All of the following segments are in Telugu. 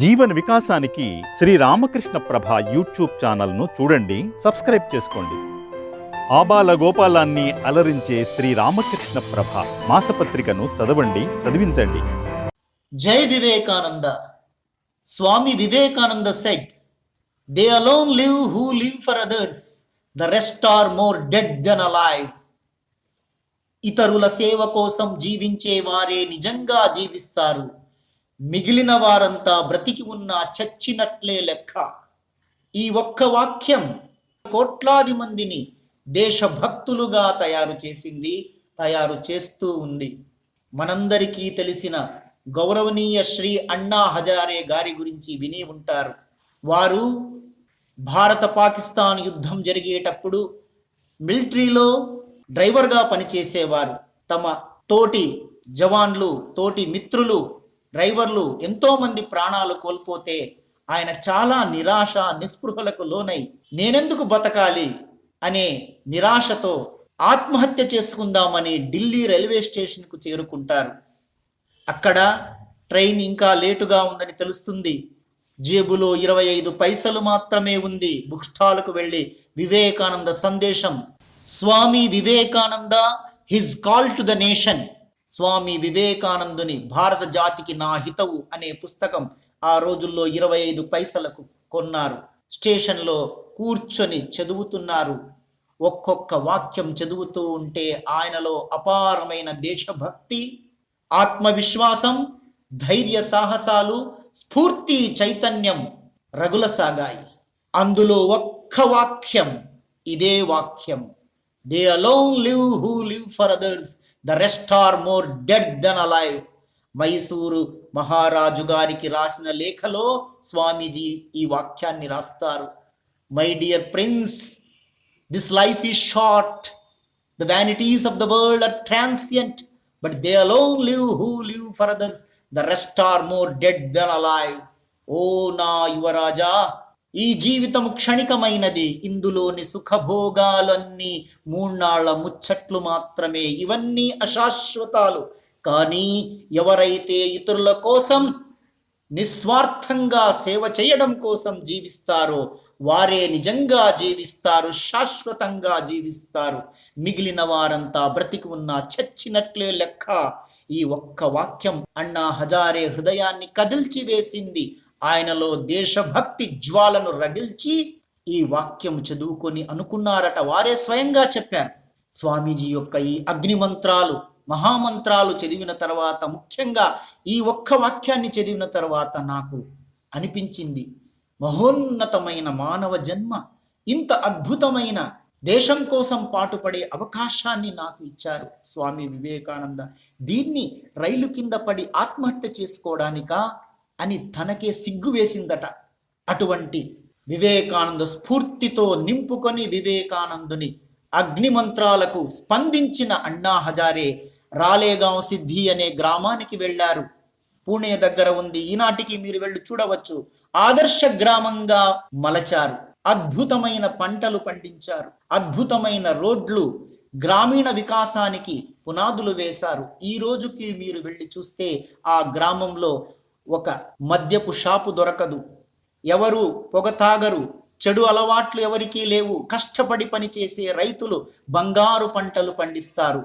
జీవన వికాసానికి శ్రీ రామకృష్ణ ప్రభ యూట్యూబ్ ఛానల్ను చూడండి సబ్స్క్రైబ్ చేసుకోండి. ఆబాల గోపాలాన్ని అలరించే శ్రీ రామకృష్ణ ప్రభ మాసపత్రికను చదవండి చదివించండి. జై Vivekananda. Swami Vivekananda said they alone live who live for others the rest are more dead than alive ఇతరుల సేవ కోసం జీవించే వారే నిజంగా జీవిస్తారు. మిగిలిన వారంతా బ్రతికి ఉన్న చచ్చినట్లే లెక్క. ఈ ఒక్క వాక్యం కోట్లాది మందిని దేశభక్తులుగా తయారు చేసింది తయారు చేస్తూ ఉంది. మనందరికీ తెలిసిన గౌరవనీయ శ్రీ అన్నా హజారే గారి గురించి విని ఉంటారు. వారు భారత పాకిస్తాన్ యుద్ధం జరిగేటప్పుడు మిలిటరీలో డ్రైవర్గా పనిచేసేవారు. తమ తోటి జవాన్లు తోటి మిత్రులు డ్రైవర్లు ఎంతోమంది ప్రాణాలు కోల్పోతే ఆయన చాలా నిరాశ నిస్పృహలకు లోనై నేనెందుకు బతకాలి అనే నిరాశతో ఆత్మహత్య చేసుకుందామని ఢిల్లీ రైల్వే స్టేషన్కు చేరుకుంటారు. అక్కడ ట్రైన్ ఇంకా లేటుగా ఉందని తెలుస్తుంది. జేబులో ఇరవై ఐదు పైసలు మాత్రమే ఉంది. బుక్ స్టాల్కు వెళ్ళి వివేకానంద సందేశం. Swami Vivekananda his call to the nation. Swami వివేకానందుని భారత జాతికి నా హితవు అనే పుస్తకం ఆ రోజుల్లో ఇరవై ఐదు పైసలకు కొన్నారు. స్టేషన్లో కూర్చొని చదువుతున్నారు. ఒక్కొక్క వాక్యం చదువుతూ ఉంటే ఆయనలో అపారమైన దేశభక్తి ఆత్మవిశ్వాసం ధైర్య సాహసాలు స్ఫూర్తి చైతన్యం రగులసాగాయి. అందులో ఒక్క వాక్యం ఇదే వాక్యం. They alone live who live for others the rest are more dead than alive Mysuru మహారాజు గారికి రాసిన లేఖలో స్వామీజీ ఈ వాక్యాన్ని రాస్తారు. My dear prince this life is short the vanities of the world are transient but they alone live who live for others the rest are more dead than alive ఓ నా యువరాజా ఈ జీవితం క్షణికమైనది. ఇందులోని సుఖభోగాలన్నీ మూన్నాళ్ళ ముచ్చట్లు మాత్రమే. ఇవన్నీ అశాశ్వతాలు. కానీ ఎవరైతే ఇతరుల కోసం నిస్వార్థంగా సేవ చేయడం కోసం జీవిస్తారో వారే నిజంగా జీవిస్తారు శాశ్వతంగా జీవిస్తారు. మిగిలిన వారంతా బ్రతికి ఉన్న చచ్చినట్లే లెక్క. ఈ ఒక్క వాక్యం అన్నా హజారే హృదయాన్ని కదిల్చి వేసింది ఆయనలో దేశభక్తి జ్వాలను రగిల్చి ఈ వాక్యం చదువుకొని అనుకున్నారట. వారే స్వయంగా చెప్పారు. స్వామీజీ యొక్క ఈ అగ్ని మంత్రాలు మహామంత్రాలు చదివిన తర్వాత ముఖ్యంగా ఈ ఒక్క వాక్యాన్ని చదివిన తర్వాత నాకు అనిపించింది. మహోన్నతమైన మానవ జన్మ ఇంత అద్భుతమైన దేశం కోసం పాటుపడే అవకాశాన్ని నాకు ఇచ్చారు స్వామి వివేకానంద. దీన్ని రైలు కింద పడి ఆత్మహత్య చేసుకోవడానికా? అని తనకే సిగ్గు వేసిందట. అటువంటి వివేకానంద స్ఫూర్తితో నింపుకొని వివేకానందుని అగ్నిమంత్రాలకు స్పందించిన అన్నా హజారే రాలేగాం సిద్ధి అనే గ్రామానికి వెళ్ళారు. పూణే దగ్గర ఉంది. ఈనాటికి మీరు వెళ్ళి చూడవచ్చు. ఆదర్శ గ్రామంగా మలచారు. అద్భుతమైన పంటలు పండించారు. అద్భుతమైన రోడ్లు గ్రామీణ వికాసానికి పునాదులు వేశారు. ఈ రోజుకి మీరు వెళ్ళి చూస్తే ఆ గ్రామంలో ఒక మద్యపు షాపు దొరకదు. ఎవరు పొగ తాగరు చెడు అలవాట్లు ఎవరికీ లేవు. కష్టపడి పనిచేసే రైతులు బంగారు పంటలు పండిస్తారు.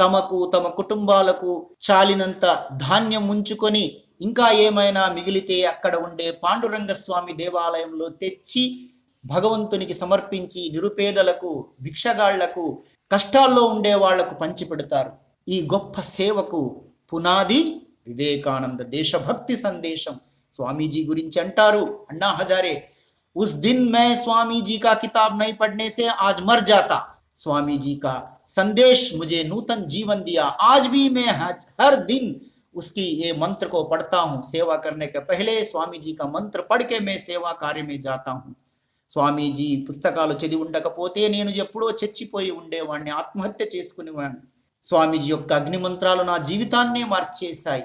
తమకు తమ కుటుంబాలకు చాలినంత ధాన్యం ఉంచుకొని ఇంకా ఏమైనా మిగిలితే అక్కడ ఉండే పాండురంగస్వామి దేవాలయంలో తెచ్చి భగవంతునికి సమర్పించి నిరుపేదలకు భిక్షగాళ్ళకు కష్టాల్లో ఉండే వాళ్ళకు పంచిపెడతారు. ఈ గొప్ప సేవకు పునాది వివేకానంద దేశభక్తి సందేశం స్వామీజీ గురించి అంటారు అన్నా హజారే उस दिन मैं स्वामी जी का किताब नहीं पढ़ने से आज मर जाता स्वामी जी का संदेश मुझे नूतन जीवन दिया आज भी मैं हज- हर दिन उसकी ये मंत्र को पढ़ता हूँ सेवा करने के पहले स्वामी जी का मंत्र पढ़ के मैं सेवा कार्य में जाता हूँ స్వామీజీ పుస్తకాలు చదివి ఉండకపోతే నేను ఎప్పుడో చచ్చిపోయి ఉండేవాడిని ఆత్మహత్య చేసుకునేవాడిని స్వామీజీ యొక్క అగ్ని మంత్రాలు నా జీవితాన్నే మార్చేశాయి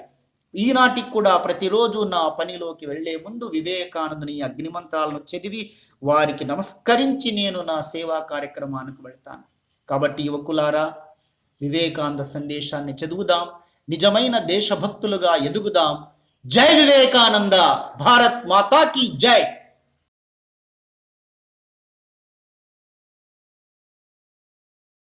ఈనాటికి కూడా ప్రతిరోజు నా పనిలోకి వెళ్ళే ముందు వివేకానందుని అగ్నిమంత్రాలను చదివి వారికి నమస్కరించి నేను నా సేవా కార్యక్రమానికి వెళ్తాను. కాబట్టి యువకులారా వివేకానంద సందేశాన్ని చదువుదాం. నిజమైన దేశభక్తులుగా ఎదుగుదాం. జై వివేకానంద! భారత్ మాతాకి జై!